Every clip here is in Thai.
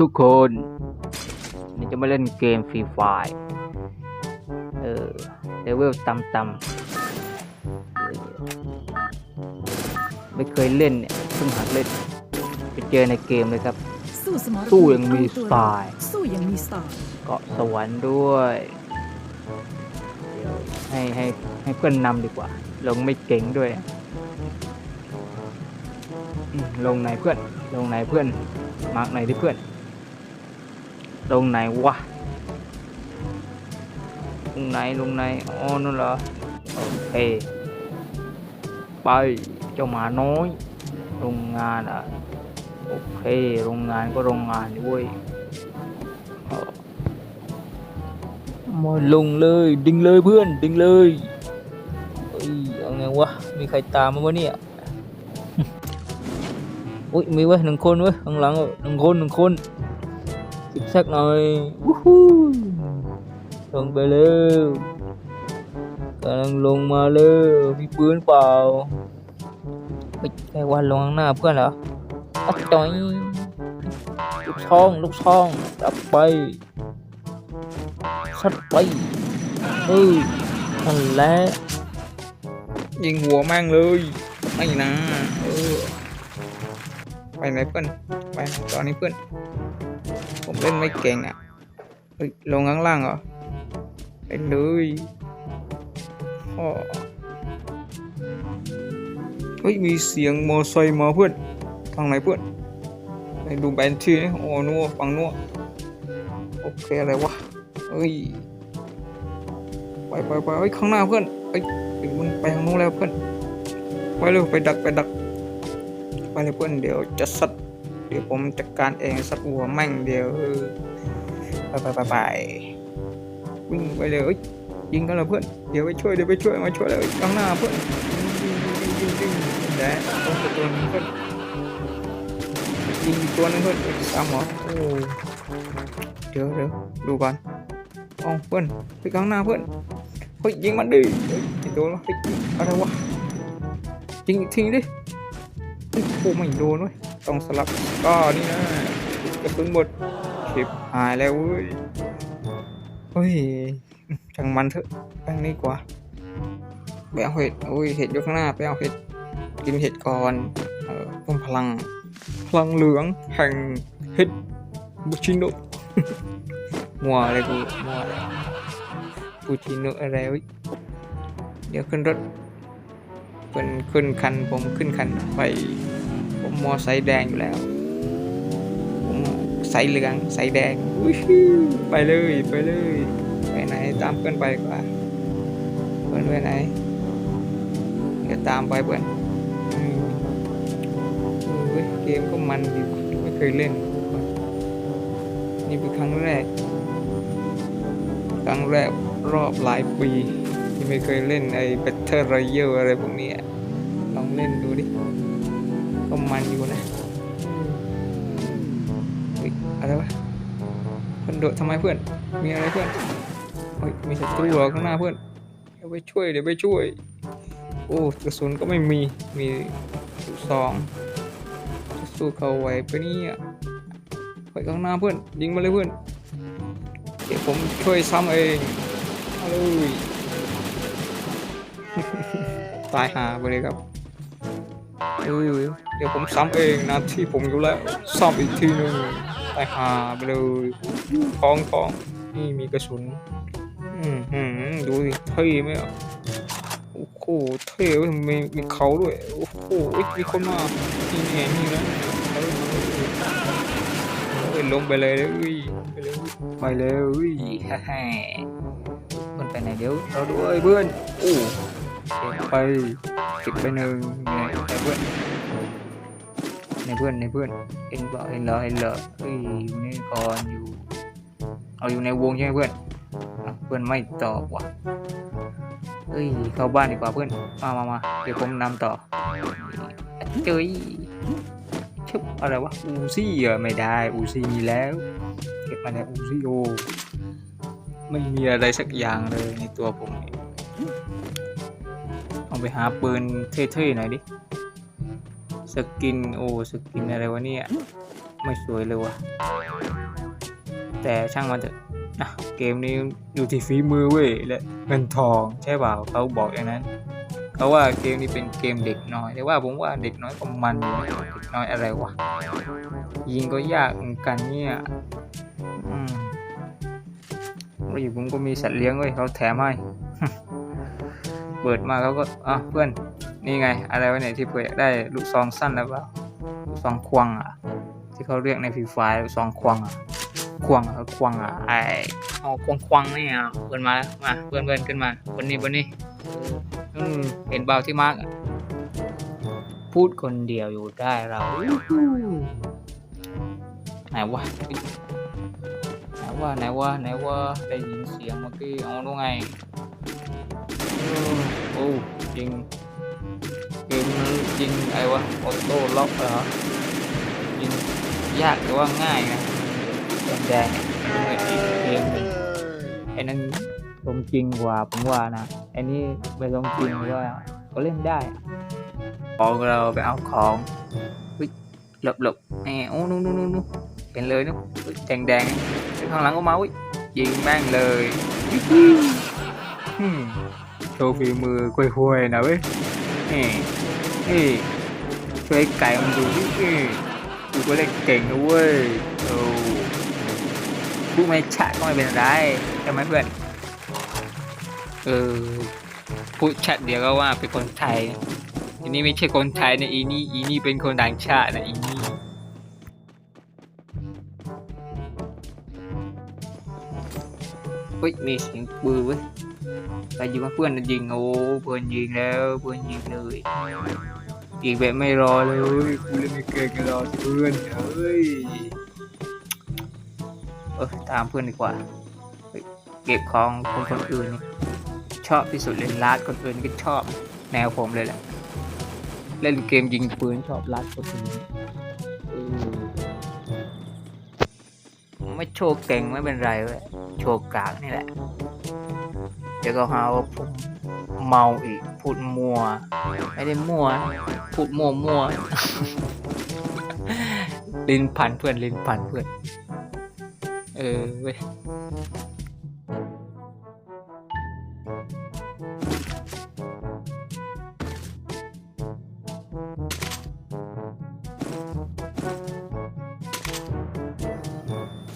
ทุกคนนี่จะมาเล่นเกมฟรีไฟเออเลเวลต่ำๆเออไม่เคยเล่นเนี่ยเพิ่งหัดเล่นไปเจอในเกมเลยครับ สู้สมรภูสู้อย่างมีสไตล์สู้อย่างมีสไตล์เกาะสวรรค์ด้วยเดี๋ยวให้ให้ให้เพื่อนนำดีกว่า ลงไม่เก่งด้วยอืมลงไหนเพื่อน ลงไหนเพื่อนมาร์กไหนที่เพื่อน ลงไหนวะลงไหนลงไหนอ๋อนั่นเหรอโอเคไปเจ้าหมาน้อยโรงงานอะโอเคโรงงานก็โรงงานดิเว้ยมาลงเลย ดึงเลยเพื่อน ดึงเลยเอ้ยเอาไงวะ มีใครตามมาวะเนี่ยอุ้ยมีเว้ยหนึ่งคนเว้ยข้างหลังหนึ่งคนหนึ่งคน สิกแซกหน่อยวู้ฮู้ลงไปเร็วกำลังลงมาเร็วมีปืนเปล่าเฮ้ยไอ้วันลงข้างหน้าเพื่อนเหรออ๊ะจอยลูกช่องลูกช่องรับไปสัดไปเออนั่นแหละยิงหัวแม่งเลยไม่นะเออไปไหนเพื่อนไปตอนนี้เพื่อน ผมเล่นไม่เก่งอะเฮ้ยลงข้างล่างเหรอเล่นเลยอ้อเฮ้ยมีเสียงมอไซค์มาเพื่อนทางไหนเพื่อนไปดูแบนที่นี่โอ้นัวฟังนัวโอเคอะไรวะเอ้ยไปไปไปเอ้ยข้างหน้าเพื่อนเอ้ยมันไปทางนู้นแล้วเพื่อนไปเร็วไปดักไปดักไปเลยเพื่อนเดี๋ยวจะสัด เดี๋ยวผมจัดการเองสัดหัวแม่งเดี๋ยวไปไปไปไปวิ่งไปเลยยิงกันเลยเพื่อนเดี๋ยวไปช่วยเดี๋ยวไปช่วยมาช่วยเลยข้างหน้าเพื่อนยิงยิงยิงยิงยิงแต่ต้องตัวนึงเพื่อนยิงตัวนึงเพื่อนสามหมอโอ้เดี๋ยวเดี๋ยวดูก่อนอ๋อเพื่อนไปข้างหน้าเพื่อนเฮ้ยยิงมันดิไอ้โดนวะเฮ้ยอะไรวะยิงอีกทีดิโอ้ไม่โดนเว้ย ต้องสลับก็นี่นะกระสุนหมดเข็บหายแล้วเว้ยเฮ้ยช่างมันเถอะแป้งนี้กว่าไปเอาเห็ดโอ้ยเห็ดอยู่ข้างหน้าไปเอาเห็ดกินเห็ดก่อนเออเพิ่มพลัง พลังเหลืองแห่งเห็ดบุชิโนมัวอะไรกูมัวอะไรปูชิโนอะไรเว้ยเดี๋ยวขึ้นรถเป็นขึ้นคันผมขึ้นคันไป ผมมอไซค์แดงอยู่แล้ว ผมไซส์เหลืองไซส์แดงไปเลยไปเลยไปไหนตามเพื่อนไปกว่าเพื่อนไปไหนเดี๋ยวตามไปเพื่อนเว้ยเกมก็มันดีไม่เคยเล่น นี่เป็นครั้งแรก ครั้งแรกรอบหลายปี ที่ไม่เคยเล่นไอ้ Battle Royale อะไรพวกนี้ มันอยู่นะเฮ้ยอะไรวะเพื่อนโดดทำไมเพื่อน มีอะไรเพื่อนเฮ้ยมีศัตรูเหรอข้างหน้าเพื่อนเดี๋ยวไปช่วยเดี๋ยวไปช่วย โอ้กระสุนก็ไม่มี มีลูกซองจะสู้เขาไหวปะเนี่ยไปข้างหน้าเพื่อน ยิงมาเลยเพื่อน เดี๋ยวผมช่วยซ้ำเองเอาเลยตายหาไปเลยครับ เอ้ยเดี๋ยวผมซ้ำเองนะที่ผมอยู่แล้วซ้ำอีกทีหนึ่งตายหาไปเลยท้องท้องนี่มีกระสุน อืมดูสิเท่ไหมอะโอ้โหเท่เว้ยมีมีเขาด้วย โอ้โหเอ้ยมีคนมานี่ไงนี่นะเอ้ยเอ้ยลงไปเลยเลยไปเลยไปเลยอุ้ยฮ่าฮ่าเพื่อนไปไหนเดี๋ยวเราด้วยเพื่อนโอ้ ไปเก็บไปหนึ่งไหนเพื่อนในเพื่อนในเพื่อนเอ็นเปล่เอ็นเหรอเอ็นเหรอเอ้ยอยู่นี่ก่อนอยู่ เอาอยู่ในวงใช่ไหมเพื่อนเพื่อนไม่ตอบว่ะเอ้ยเข้าบ้านดีกว่าเพื่อนมามามาเดี๋ยวผมนำต่อเจ้ยชึบอะไรวะอูซี่เหรอไม่ได้อูซี่มีแล้ว เก็บมาแล้วอูซี่โอไม่มีอะไรสักอย่างเลยในตัวผมนี่เไปหาปืนเท่ๆหน่อยดิ สกินโอ้สกินอะไรวะเนี่ย ไม่สวยเลยว่ะแต่ช่างมันเถอะนะเกมนี้อยู่ที่ฝีมือเว้ยและเงินทองใช่เปล่าเขาบอกอย่างนั้นเขาว่าเกมนี้เป็นเกมเด็กน้อยแต่ว่าผมว่าเด็กน้อยก็มันเด็กน้อยอะไรวะยิงก็ยากเหมือนกันเนี่ยอืมอยู่ผมก็มีสัตว์เลี้ยงเว้ยเขาแถมให้ เปิดมาเขาก็อะเพื่อนนี่ไง อะไรวะเนี่ยที่เพื่อนอยากได้ลูกซองสั้นแล้วเปล่าลูกซองควงอะ ที่เขาเรียกในฟรีไฟลูกซองควงอะควงอะควงอะไอเอาควงควงนี่อะเพื่อนมาแล้วมาเพื่อนเพื่อนขึ้นมาบนนี้บนนี้อืมเห็นเบาที่มาร์กอะพูดคนเดียวอยู่ได้เราไหนวะไหนวะไหนวะไหนวะได้ยินเสียงเมื่อกี้เอาดูไงเออ โอ้จริงเกมนี้จริงไอ้วะออโต้ล็อกเหรอจริงยากแต่ว่าง่ายนะแดงๆเนี่ยอีกเกมหนึ่งไอ้นั่นลงจริงกว่าผมว่านะไอ้นี่ไปลงจริงก็ก็เล่นได้ของเราไปเอาของเฮ้ยหลบหลบแหมโอ้นู่นนู่นนู่นนู่นเห็นเลยนู่นเฮ้ยแดงแดงๆข้างหลังก็มาเว้ยยิงแม่งเลยอืมโช ว์ฝีมือกล้วยหวยๆนะเว้ยนี่นี่ช่วยไก่มันดูดิเอ้ยกูก็เล่นเก่งนะเว้ยโอ้พูไม่ชัดก็ไม่เป็นไรใช่ไหมเพื่อนเออพูดชัดเดียวก็ว่าเป็นคนไทยอันนี้ไม่ใช่คนไทยนะอีนี่อีนี่เป็นคนต่างชาตินะอีนี่เฮ้ยมีเสียงปืนเว้ย ไปยิงมาเพื่อนยิงโอ้เพื่อนยิงแล้วเพื่อนยิงเลยยิงแบบไม่รอเลยกูเล่นไม่เก่งกันรอเพื่อนเฮ้ยเออตามเพื่อนดีกว่าเก็บของคนคนอื่นชอบที่สุดเล่นลาดคนอื่นก็ชอบแนวผมเลยแหละเล่นเกมยิงปืนชอบลาดคนอื่นไม่โชว์เก่งไม่เป็นไรเว้ยโชว์กากนี่แหละ เดี๋ยวก็หาว่าผมเมาอีก พูดมัว ไม่ได้มัว พูดมัวมัวลิ้นพันเพื่อนลิ้นพันเพื่อน เออเว้ย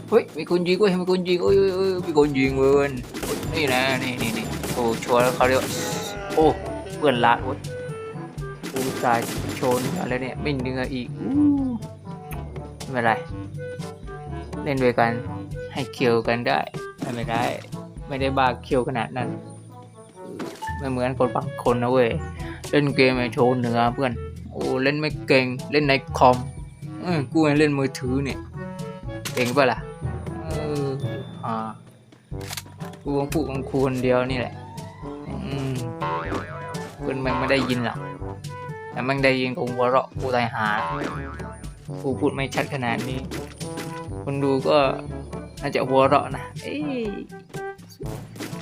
เฮ้ยมีคนยิงเว้ยมีคนยิงเอ้ยเอ้ยเอ้ยมีคนยิงเว้ย นี่นะนี่นี่นี่โอ้โชว์แล้วเขาเรียกว่าโอ้เพื่อนละเว้ยอูตายโชนอะไรเนี่ยไม่เนื้ออีกไม่เป็นไร เล่นด้วยกันให้เคียวกันได้ไม่ได้ ไม่ได้บ้าเคียวขนาดนั้นไม่เหมือนคนบางคนนะเว้ยเล่นเกมไอโชว์เนือเพื่อนโอ้เล่นไม่เก่งเล่นในคอมเออกูเล่นมือถือเนี่ยเก่งปะล่ะ กูของพูดของกูคนเดียวนี่แหละ อืมเพื่อนมันไม่ได้ยินหรอก แต่มันได้ยินกูหัวเราะกูตายหา กูพูดไม่ชัดขนาดนี้ คนดูก็น่าจะหัวเราะนะ เอ้ย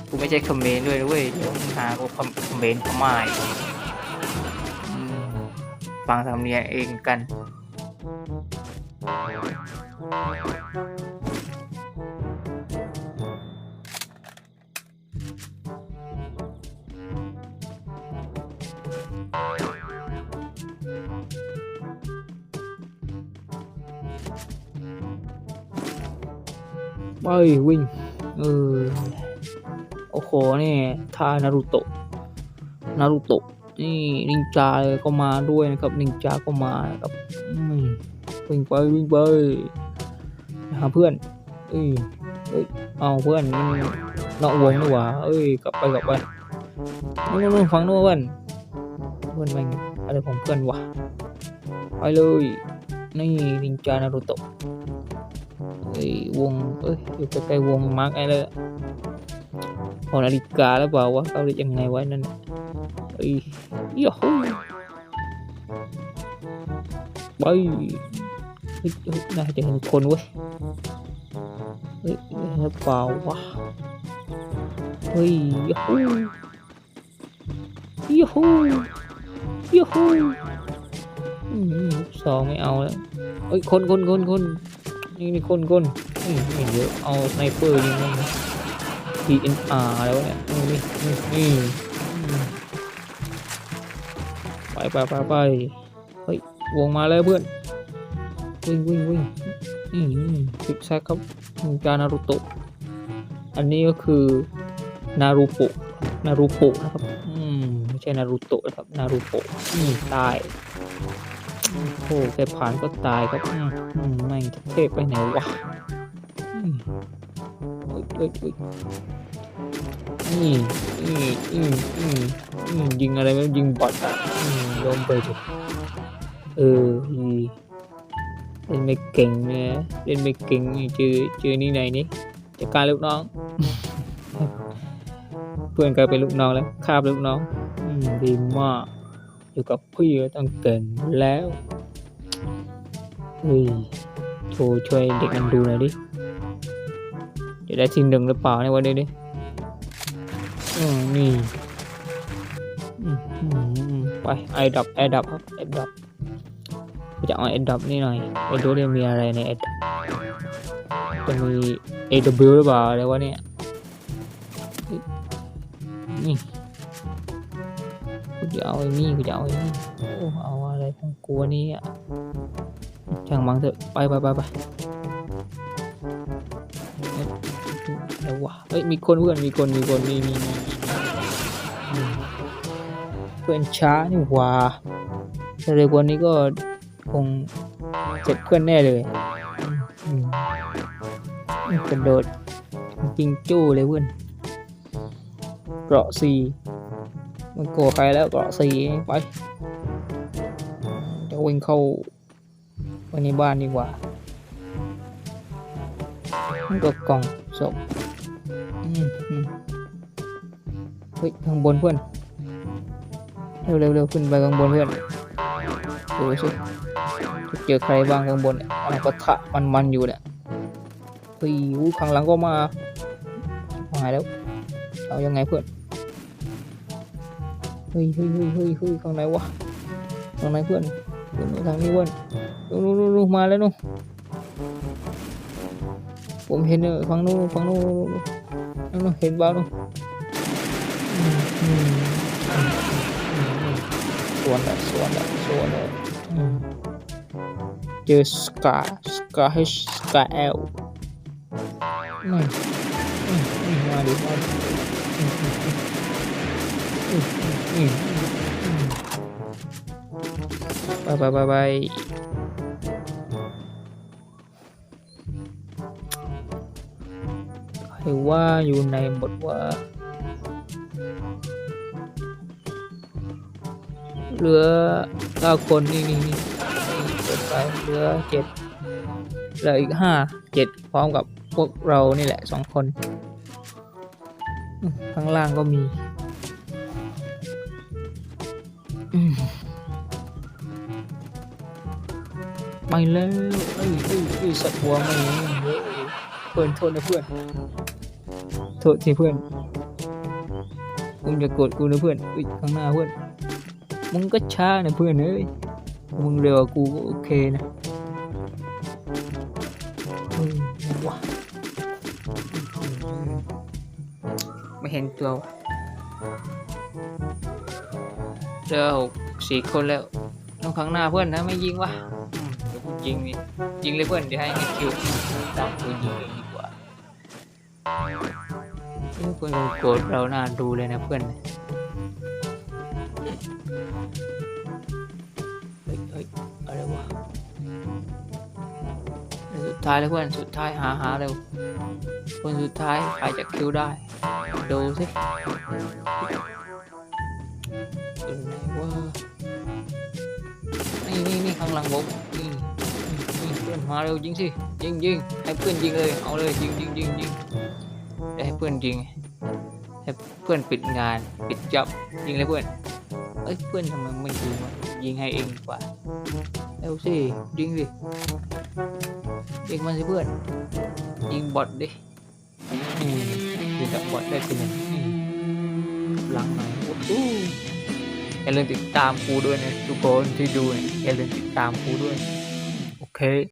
กูไม่ใช่คอมเมนต์ด้วยเว้ยเดี๋ยวมึงหากูคอมเมนต์เขามาอีกอืมฟังสำเนียงเองกัน ไปวิ่งเออโอ้โหนี่ท่านารูโตะนารูโตะนี่นินจาก็มาด้วยนะครับนินจาก็มาครับวิ่งไปวิ่งไปหาเพื่อน เอ้ยเอ้ยเอาเพื่อนมันนอกวงนี่หว่าเอ้ยกลับไปกลับไปนู่นนู่นฟังนู่นเพื่อนเพื่อนแม่งอะไรของเพื่อนวะไปเลยนี่นินจานารูโตะ เอ้วง เอ้ย อยู่ใกล้ๆวงมาร์กไอ้เลยหอนาฬิกาแล้วเปล่าวะเขาเรียกยังไงไว้นั่นน่ะเอ้ยยาฮูไปเฮ้ยเฮ้ยน่าจะเห็นคนเว้ย เฮ้ยเห็นหรือเปล่าวะ เฮ้ยยาฮูยาฮูยาฮูสองไม่เอาแล้วเออ้ย คนคนคนคน นี่นี่คนคนนี่นี่เดี๋ยวเอาสไนเปอร์ยิงมัน DNR แล้วเนี่ยนี่นี่นี่ไปไปไปไปเฮ้ยวงมาแล้วเพื่อนวิ่งวิ่งวิ่งอืมซิกแซกครับนินจานารุโตะอันนี้ก็คือนารูโปะนารูโปะนะครับ อืมไม่ใช่นารูโตะนะครับ นารูโปะนี่ตาย โอ้โหแค่ผ่านก็ตายครับอืมอืมไม่งเทพไปไหนวะอืมเอ้ยเอ้ยเอ้ยนี่นี่อืมอืมอืมยิงอะไรไม่ยิงบอทอะอืมยอมไปเถอะเอออีเล่นไม่เก่งเนี่ยเล่นไม่เก่งเจอเจอนี่ไหนนี่จัดการลูกน้อง เพื่อนกลายเป็นลูกน้องแล้วคาบลูกน้องดีมาก อยู่กับพี่ก็ต้องเก่งแล้วเฮ้ยโชว์ช่วยเด็กมันดูหน่อยดิจะได้ทีหนึ่งหรือเปล่าในวันนี้ดิอืมนี่ไปไอดับไอดับครับไอดับจะเอาไอดับนี่หน่อยไปดูดิมีอะไรในไอดับจะมี AW หรือเปล่าอะไรวะเนี่ยนี่ จะเอาไอ้นี่กูจะเอาไอ้นี่โอ้เอาอะไรของกูวนี่อะช่างมังเถอะไปไปไปไปเอ๊ะเดี๋ยววะเฮ้ยมีคนเพื่อนมีคนมีคนนี่นี่นี่อืมเพื่อนช้านี่ว่าถ้าเร็วกว่านี้ก็คงเจ็บเพื่อนแน่เลยกระโดดจิงจู้เลยเพื่อนเกราะสี่ มันกลัวใครแล้วก็สีไปจะวิ่งเข้าไปในบ้านดีกว่ามันก็กล่องศพเฮ้ยข้างบนเพื่อน เร็วเร็วเร็วขึ้นไปข้างบนเพื่อนดูสิจะเจอใครบ้างข้างบนเนี่ยมันก็ทะมันมันอยู่เนี่ยเฮ้ยข้างหลังก็มาหายแล้ว เอายังไงเพื่อน เฮ้ยเฮ้ยเฮ้ยเฮ้ยเฮ้ยข้างไหนวะข้างไหนเพื่อนเพื่อนทางนี้เพื่อนนู่นนู่นนู่นนู่นมาแล้วนู่นผมเห็นเออฝั่งนู้นฝั่งนู้นนู่นนู่นนู่นเห็นบ้านู่นอืมอืมอืมอืมอืมสวนละสวนละสวนละอืมเจอสกาสกาให้สกาเอลอืมอืมอืมมาดิมาดิอืมอืมอืม อืมอืม ไปไปไปไปใครว่าอยู่ในบทว่า เหลือเก้าคนนี่นี่นี่เปิดไปเหลือเจ็ดเหลืออีกห้าเจ็ดพร้อมกับพวกเรานี่แหละสองคน ข้างล่างก็มี ไปแล้วเอ้ยเอ้ยเอ้ยสัตว์หัวม่เฮ้ยเพื่อนโทษนะเพื่อน โทษทีเพื่อนมึงจะโกรธกูนะเพื่อนอุ้ยข้างหน้าเพื่อน มึงก็ช้านะเพื่อนเอ้ย มึงเร็วกูก็โอเคนะเฮ้ยไม่เห็นตัวเจอหกสี่คนแล้วน้องข้างหน้าเพื่อนนะไม่ยิงวะ ยิงนี่ยิงเลยเพื่อนเดี๋ยวให้ให้คิวตามกูยิงเลยดีกว่าเฮ้ยเพื่อนโกรธเราหน้าดูเลยนะเพื่อนเฮ้ยเฮ้ยอะไรวะสุดท้ายแล้วเพื่อนสุดท้ายหาหาเร็วคนสุดท้ายใครจะคิวได้ดูสิอยู่ไหนวะนี่นี่นี่ข้างหลังผม มาเร็วยิงสิยิงยิงให้เพื่อนยิงเลยเอาเลยยิงยิงยิงยิงให้เพื่อนยิงให้เพื่อนปิดงานปิดจับยิงเลยเพื่อนเอ้ยเพื่อนทำไมไม่ยิงวะยิงให้เองดีกว่าเร็วสิยิงสิยิงมันสิเพื่อนยิงบอทดิยิงกับบอทได้ทีหนึ่งหลังหน่อยโอ้โหอย่าลืมติดตามกูด้วยนะทุกคนที่ดูเนี่ยอย่าลืมติดตามกูด้วยโอเค